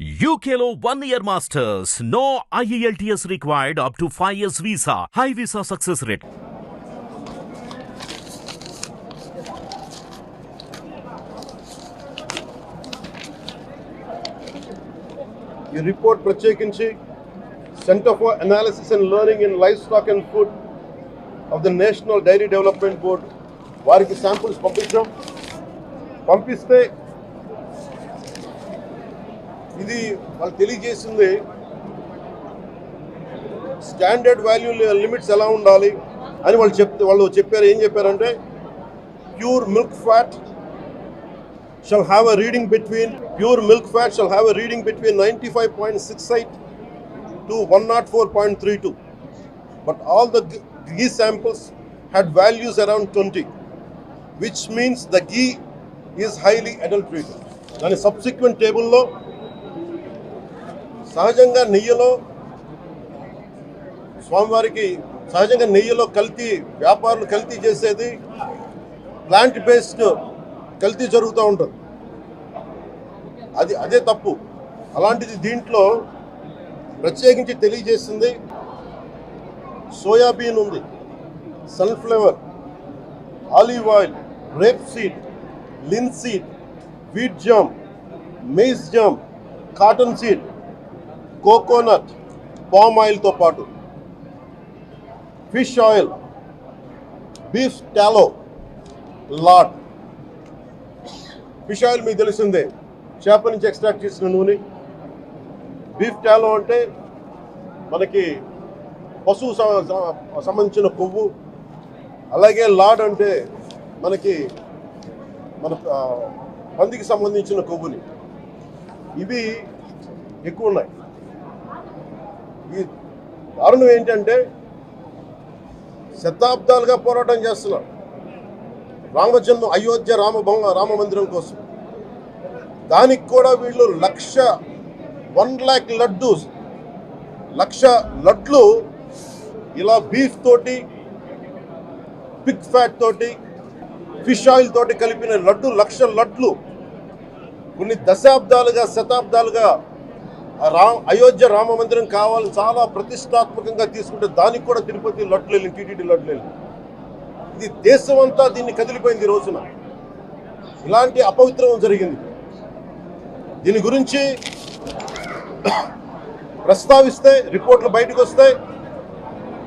యూకేలో one year masters no IELTS required up to five years visa high visa success rate ఈ report ప్రత్యేకించి centre for analysis and learning in livestock and food of the national dairy development board వారికి samples పంపించాం. పంపిస్తే ఇది వాళ్ళు తెలియజేసింది standard value limits ఎలా ఉండాలి అని వాళ్ళు చెప్తే వాళ్ళు చెప్పారు. ఏం చెప్పారంటే pure milk fat shall have a reading between pure milk fat shall have a reading between ninety five point two one not four point three two but all the ghee samples had values around twenty which means the ghee is highly adulterated దాని subsequent టేబుల్లో సహజంగా నెయ్యిలో స్వామివారికి సహజంగా నెయ్యిలో కల్తీ వ్యాపారులు కల్తీ చేసేది ప్లాంట్ బేస్డ్ కల్తీ జరుగుతూ ఉంటుంది. అది అదే తప్పు. అలాంటిది దీంట్లో ప్రత్యేకించి తెలియజేసింది సోయాబీన్ ఉంది sunflower olive oil rapeseed linseed wheat germ maize germ cottonseed coconut palm ఆయిల్తో పాటు fish oil beef tallow lard. Fish oil మీకు తెలిసిందే. చేప నుంచి ఎక్స్ట్రాక్ట్ చేసిన నూనె. బీఫ్ టాలో అంటే మనకి పశువు సంబంధించిన కొవ్వు అలాగే లాడ్ అంటే మనకి మన పందికి సంబంధించిన కొవ్వుని. ఇవి ఎక్కువ ఉన్నాయి. ఈ దారుణం ఏంటంటే శతాబ్దాలుగా పోరాటం చేస్తున్నాం రామజన్మ అయోధ్య రామ భవ- రామ మందిరం కోసం. దానికి కూడా వీళ్ళు లక్ష వన్ ల్యాక్ లడ్డు లక్ష లడ్లు ఇలా బీఫ్ తోటి పిక్ ఫ్యాట్ తోటి ఫిష్ ఆయిల్ తోటి కలిపిన లడ్డు లక్ష లడ్లు. కొన్ని దశాబ్దాలుగా శతాబ్దాలుగా రామ్ అయోధ్య రామ మందిరం కావాలని చాలా ప్రతిష్టాత్మకంగా తీసుకుంటే దానికి కూడా తిరుపతి లడ్లు టీటీడీ లడ్లు ఇది దేశం అంతా దీన్ని కదిలిపోయింది ఈ రోజున. ఇలాంటి అపవిత్రం జరిగింది. దీని గురించి ప్రస్తావిస్తే రిపోర్ట్లు బయటకు వస్తాయి.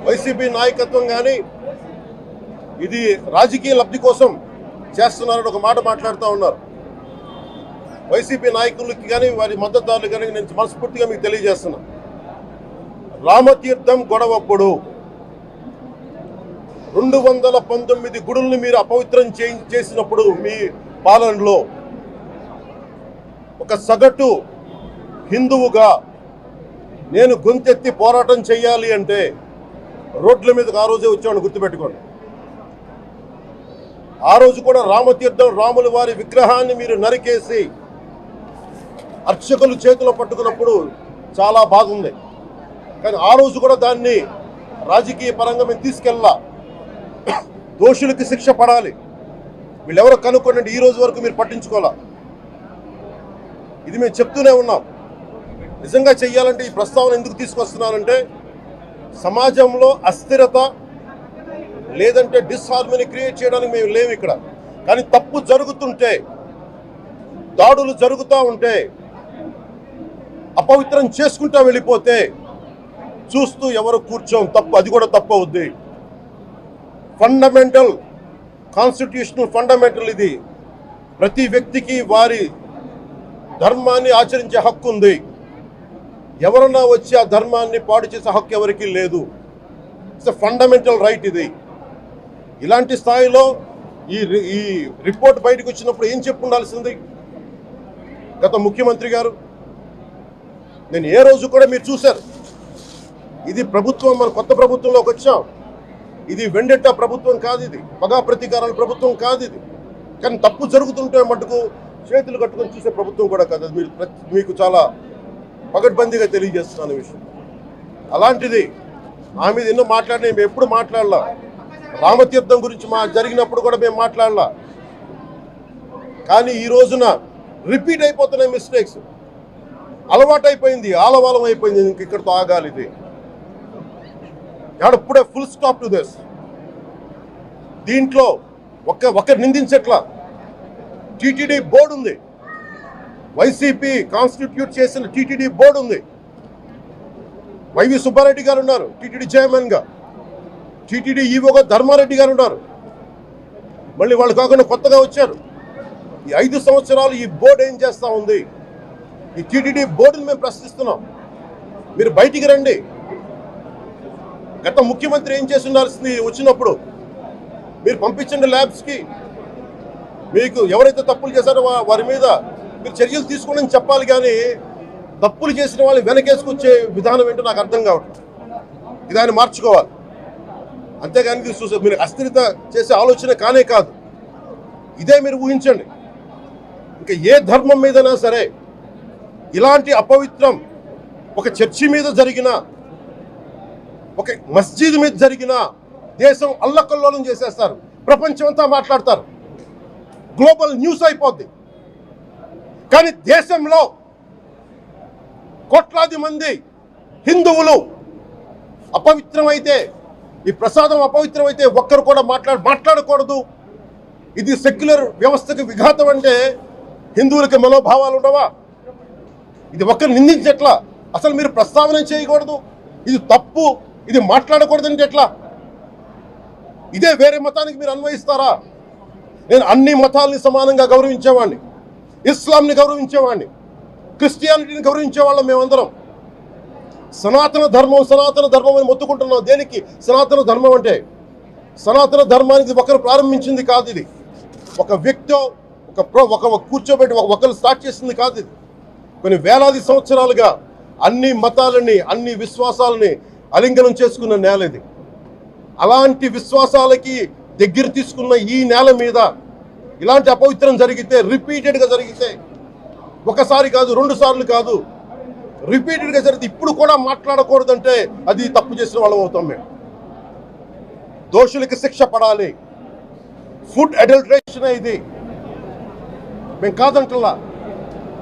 వైసీపీ నాయకత్వం కానీ ఇది రాజకీయ లబ్ధి కోసం చేస్తున్నారని ఒక మాట మాట్లాడుతూ ఉన్నారు. వైసీపీ నాయకులకి కానీ వారి మద్దతుదారులు కానీ నేను మనస్ఫూర్తిగా మీకు తెలియజేస్తున్నా. రామతీర్థం గొడవప్పుడు రెండు వందల పంతొమ్మిది గుడుల్ని మీరు అపవిత్రం చే- చేసినప్పుడు మీ పాలనలో ఒక సగటు హిందువుగా నేను గొంతెత్తి పోరాటం చేయాలి అంటే రోడ్ల మీదకి ఆ రోజే వచ్చామని గుర్తుపెట్టుకోండి. ఆ రోజు కూడా రామతీర్థం రాముల వారి విగ్రహాన్ని మీరు నరికేసి అర్చకులు చేతిలో పట్టుకున్నప్పుడు చాలా బాగుంది. కానీ ఆ రోజు కూడా దాన్ని రాజకీయ పరంగా మేము తీసుకెళ్ళా దోషులకి శిక్ష పడాలి. వీళ్ళెవరో కనుక్కోండి ఈ రోజు వరకు మీరు పట్టించుకోవాలా? ఇది మేము చెప్తూనే ఉన్నాం. నిజంగా చెయ్యాలంటే ఈ ప్రస్తావన ఎందుకు తీసుకొస్తున్నానంటే సమాజంలో అస్థిరత లేదంటే డిస్హార్మోని క్రియేట్ చేయడానికి మేము లేవు ఇక్కడ. కానీ తప్పు జరుగుతుంటే దాడులు జరుగుతూ ఉంటే అపవిత్రం చేసుకుంటా వెళ్ళిపోతే చూస్తూ ఎవరు కూర్చోం తప్పు అది కూడా తప్పు అవుద్ది. ఫండమెంటల్ కాన్స్టిట్యూషనల్ ఫండమెంటల్ ఇది. ప్రతి వ్యక్తికి వారి ధర్మాన్ని ఆచరించే హక్కు ఉంది. ఎవరన్నా వచ్చి ఆ ధర్మాన్ని పాడు చేసే హక్కు ఎవరికీ లేదు. ఇట్స్ ఫండమెంటల్ రైట్ ఇది. ఇలాంటి స్థాయిలో ఈ ఈ రిపోర్ట్ బయటకు వచ్చినప్పుడు ఏం చెప్పు ఉండాల్సింది గత ముఖ్యమంత్రి గారు నేను ఏ రోజు కూడా మీరు చూశారు. ఇది ప్రభుత్వం మన కొత్త ప్రభుత్వంలోకి వచ్చాం. ఇది వెండెట్ట ప్రభుత్వం కాదు ఇది. పగా ప్రతీకారాల ప్రభుత్వం కాదు ఇది. కానీ తప్పు జరుగుతుంటే మటుకు చేతులు కట్టుకొని చూసే ప్రభుత్వం కూడా కాదు. అది మీరు ప్రతి- మీకు చాలా పగడ్బందీగా తెలియజేస్తున్నాను విషయం. అలాంటిది నా మీద ఎన్నో మాట్లాడినా మేము ఎప్పుడు మాట్లాడలా. రామతీర్థం గురించి మా జరిగినప్పుడు కూడా మేము మాట్లాడలా. కానీ ఈ రోజున రిపీట్ అయిపోతున్నాయి మిస్టేక్స్. అలవాటైపోయింది ఆలవాలం అయిపోయింది ఇంక ఇక్కడతో ఆగాలి ఇది. ఇప్పుడే ఫుల్ స్టాప్ టు దిస్ దీంట్లో ఒక ఒకరు నిందించట్లా. టీటీడీ బోర్డు ఉంది. వైసీపీ కాన్స్టిట్యూట్ చేసిన టీటీడీ బోర్డు ఉంది. వైవి సుబ్బారెడ్డి గారు ఉన్నారు టీటీడీ చైర్మన్గా టీటీడీ ఈవోగా ధర్మారెడ్డి గారు ఉన్నారు. మళ్ళీ వాళ్ళు కాకుండా కొత్తగా వచ్చారు. ఈ ఐదు సంవత్సరాలు ఈ బోర్డు ఏం చేస్తా ఉంది? ఈ టీటీడీ బోర్డును మేము ప్రశ్నిస్తున్నాం. మీరు బయటికి రండి. గత ముఖ్యమంత్రి ఏం చేసి ఉండాల్సింది వచ్చినప్పుడు? మీరు పంపించండి ల్యాబ్స్కి. మీకు ఎవరైతే తప్పులు చేశారో వారి మీద మీరు చర్యలు తీసుకోండి చెప్పాలి కానీ తప్పులు చేసిన వాళ్ళు వెనకేసుకొచ్చే విధానం ఏంటో నాకు అర్థం కావట్లేదు. ఇది ఆయన మార్చుకోవాలి. అంతేగాని చూసే మీరు అస్థిరత చేసే ఆలోచన కానే కాదు. ఇదే మీరు ఊహించండి. ఇంకా ఏ ధర్మం మీదైనా సరే ఇలాంటి అపవిత్రం ఒక చర్చి మీద జరిగిన ఒక మస్జిద్ మీద జరిగిన దేశం అల్లకల్లోలం చేసేస్తారు. ప్రపంచమంతా మాట్లాడతారు. గ్లోబల్ న్యూస్ అయిపోద్ది. కానీ దేశంలో కోట్లాది మంది హిందువులు అపవిత్రమైతే ఈ ప్రసాదం అపవిత్రమైతే ఒక్కరు కూడా మాట్లాడ మాట్లాడకూడదు. ఇది సెక్యులర్ వ్యవస్థకు విఘాతం అంటే హిందువులకి మనోభావాలు ఉండవా? ఇది ఒక్కరు నిందించట్లా? అసలు మీరు ప్రస్తావన చేయకూడదు? ఇది తప్పు? ఇది మాట్లాడకూడదంటే ఎట్లా ఇదే వేరే మతానికి మీరు అన్వయిస్తారా? నేను అన్ని మతాల్ని సమానంగా గౌరవించేవాడిని ఇస్లాంని గౌరవించేవాడిని క్రిస్టియానిటీని గౌరవించేవాళ్ళం మేమందరం. సనాతన ధర్మం సనాతన ధర్మం అని మొత్తుకుంటున్నాం. దేనికి? సనాతన ధర్మం అంటే సనాతన ధర్మానికి ఒకరు ప్రారంభించింది కాదు ఇది. ఒక వ్యక్తి ఒక ప్రో ఒక కూర్చోబెట్టి ఒక ఒకరు స్టార్ట్ చేసింది కాదు ఇది. కొన్ని వేలాది సంవత్సరాలుగా అన్ని మతాలని అన్ని విశ్వాసాలని అలింగనం చేసుకున్న నేల ఇది. అలాంటి విశ్వాసాలకి దగ్గర తీసుకున్న ఈ నేల మీద ఇలాంటి అపవిత్రం జరిగితే రిపీటెడ్గా జరిగితే ఒకసారి కాదు రెండు సార్లు కాదు రిపీటెడ్గా జరిగితే ఇప్పుడు కూడా మాట్లాడకూడదంటే అది తప్పు చేసిన వాళ్ళం అవుతాం మేము. దోషులకి శిక్ష పడాలి. ఫుడ్ అడల్ట్రేషన్ ఇది? మేము కాదంటలా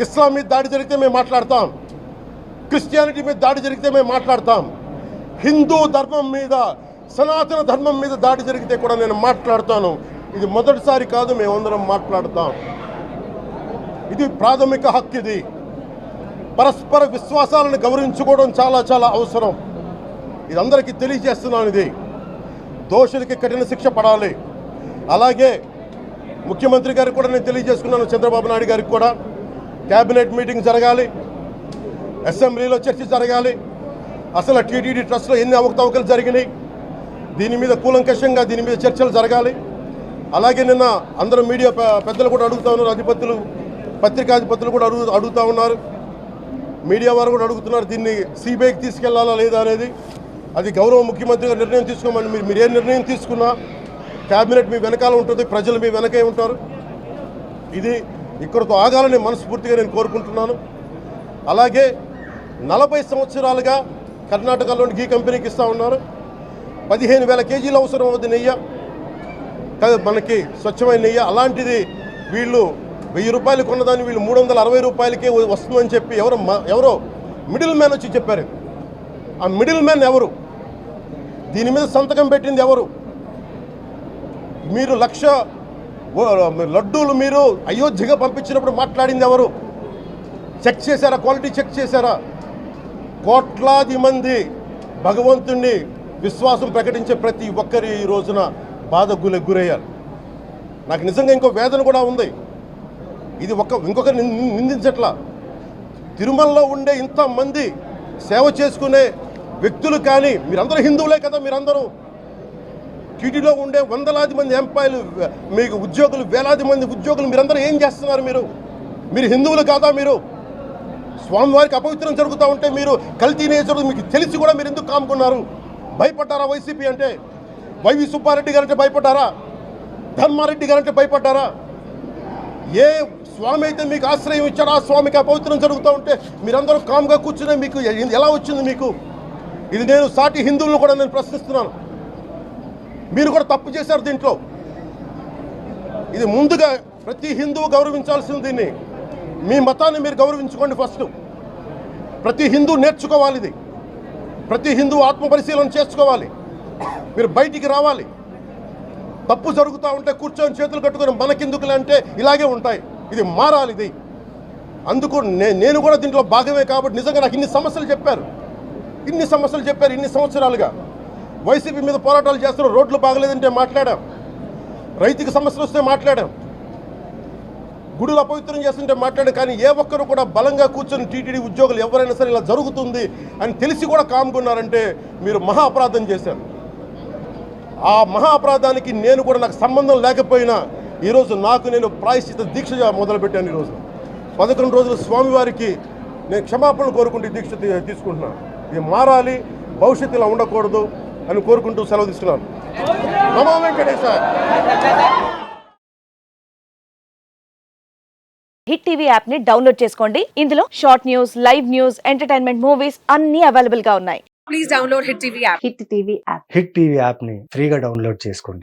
ఇస్లాం మీద దాడి జరిగితే మేము మాట్లాడతాం. క్రిస్టియానిటీ మీద దాడి జరిగితే మేము మాట్లాడతాం. హిందూ ధర్మం మీద సనాతన ధర్మం మీద దాడి జరిగితే కూడా నేను మాట్లాడతాను. ఇది మొదటిసారి కాదు మేమందరం మాట్లాడతాం. ఇది ప్రాథమిక హక్కు ఇది. పరస్పర విశ్వాసాలను గౌరవించుకోవడం చాలా చాలా అవసరం. ఇది అందరికీ తెలియజేస్తున్నాను ఇది. దోషులకి కఠిన శిక్ష పడాలి. అలాగే ముఖ్యమంత్రి గారికి కూడా నేను తెలియజేసుకున్నాను చంద్రబాబు నాయుడు గారికి కూడా. క్యాబినెట్ మీటింగ్ జరగాలి. అసెంబ్లీలో చర్చ జరగాలి. అసలు టీటీడీ ట్రస్ట్లో ఎన్ని అవకతవకలు జరిగినాయి? దీని మీద కూలంకషంగా దీని మీద చర్చలు జరగాలి. అలాగే నిన్న అందరూ మీడియా పెద్దలు కూడా అడుగుతా ఉన్నారు. అధిపతులు పత్రికాధిపతులు కూడా అడుగు అడుగుతూ ఉన్నారు. మీడియా వారు కూడా అడుగుతున్నారు దీన్ని సిబిఐకి తీసుకెళ్ళాలా లేదా అనేది. అది గౌరవ ముఖ్యమంత్రిగా నిర్ణయం తీసుకోమని మీరు మీరు ఏ నిర్ణయం తీసుకున్నా క్యాబినెట్ మీ వెనకాల ఉంటుంది ప్రజలు మీ వెనకే ఉంటారు. ఇది ఇక్కడతో ఆగాలని మనస్ఫూర్తిగా నేను కోరుకుంటున్నాను. అలాగే నలభై సంవత్సరాలుగా కర్ణాటకలోని గీ కంపెనీకి ఇస్తూ ఉన్నారు. పదిహేను వేల కేజీలు అవసరం అవుతుంది నెయ్యి. మనకి స్వచ్ఛమైన నెయ్యి. అలాంటిది వీళ్ళు వెయ్యి రూపాయలు కొన్నదాన్ని వీళ్ళు మూడు వందల అరవై రూపాయలకే వస్తుందని చెప్పి ఎవరో ఎవరో మిడిల్ మ్యాన్ వచ్చి చెప్పారు. ఆ మిడిల్ మ్యాన్ ఎవరు? దీని మీద సంతకం పెట్టింది ఎవరు? మీరు లక్ష లడ్డూలు మీరు అయోధ్యగా పంపించినప్పుడు మాట్లాడింది ఎవరు? చెక్ చేశారా? క్వాలిటీ చెక్ చేశారా? కోట్లాది మంది భగవంతుణ్ణి విశ్వాసం ప్రకటించే ప్రతి ఒక్కరి ఈ రోజున బాధ గురయ్యారు. నాకు నిజంగా ఇంకో వేదన కూడా ఉంది. ఇది ఒక ఇంకొక నిందించట్లా. తిరుమలలో ఉండే ఇంతమంది సేవ చేసుకునే వ్యక్తులు కానీ మీరందరూ హిందువులే కదా మీరందరూ. టీటీలో ఉండే వందలాది మంది ఎంపాయలు మీకు ఉద్యోగులు వేలాది మంది ఉద్యోగులు మీరందరూ ఏం చేస్తున్నారు మీరు? మీరు హిందువులు కాదా మీరు? స్వామివారికి అపవిత్రం జరుగుతూ ఉంటే మీరు కల్తీ నేచరు మీకు తెలిసి కూడా మీరు ఎందుకు కాముకున్నారు భయపడ్డారా వైసీపీ అంటే? వైవి సుబ్బారెడ్డి గారంటే భయపడ్డారా? ధర్మారెడ్డి గారంటే భయపడ్డారా? ఏ స్వామి అయితే మీకు ఆశ్రయం ఇచ్చారో ఆ స్వామికి అపవిత్రం జరుగుతూ ఉంటే మీరందరూ కామ్గా కూర్చునే మీకు ఎలా వచ్చింది మీకు? ఇది నేను సాటి హిందువులు కూడా నేను ప్రశ్నిస్తున్నాను. మీరు కూడా తప్పు చేశారు దీంట్లో. ఇది ముందుగా ప్రతి హిందువు గౌరవించాల్సింది దీన్ని. మీ మతాన్ని మీరు గౌరవించుకోండి ఫస్ట్. ప్రతి హిందూ నేర్చుకోవాలి ఇది. ప్రతి హిందూ ఆత్మ పరిశీలన చేసుకోవాలి. మీరు బయటికి రావాలి. తప్పు జరుగుతూ ఉంటే కూర్చొని చేతులు కట్టుకొని మనకెందుకులే అంటే ఇలాగే ఉంటాయి. ఇది మారాలి ఇది. అందుకు నే- నేను కూడా దీంట్లో భాగమే కాబట్టి నిజంగా నాకు ఇన్ని సమస్యలు చెప్పారు. ఇన్ని సమస్యలు చెప్పారు ఇన్ని సంవత్సరాలుగా. వైసీపీ మీద పోరాటాలు చేస్తున్నారు రోడ్లు బాగలేదంటే మాట్లాడాం. రైతుకి సమస్యలు వస్తే మాట్లాడాం. గుడులు అపవిత్రం చేస్తుంటే మాట్లాడాం. కానీ ఏ ఒక్కరు కూడా బలంగా కూర్చొని టీటీడీ ఉద్యోగులు ఎవరైనా సరే ఇలా జరుగుతుంది అని తెలిసి కూడా కామ్కున్నారంటే మీరు మహా అపరాధం చేశారు. ఆ మహా అపరాధానికి నేను కూడా నాకు సంబంధం లేకపోయినా ఈరోజు నాకు నేను ప్రాయశ్చిత దీక్ష మొదలుపెట్టాను ఈరోజు. పదకొండు రోజులు స్వామివారికి నేను క్షమాపణలు కోరుకుంటూ ఈ దీక్ష తీసుకుంటున్నాను ఇది మారాలి. భవిష్యత్తు ఇలా ఉండకూడదు. అని కోరుకుంటూ సెలవు తీసుకున్నాను. నమో వెంకటేశ. హిట్ టీవీ యాప్ని డౌన్లోడ్ చేసుకోండి. ఇందులో short news live news entertainment movies అన్ని అవైలబుల్గా ఉన్నాయి. Please download Hit TV app. Hit TV app Hit TV యాప్ని ఫ్రీగా డౌన్లోడ్ చేసుకోండి.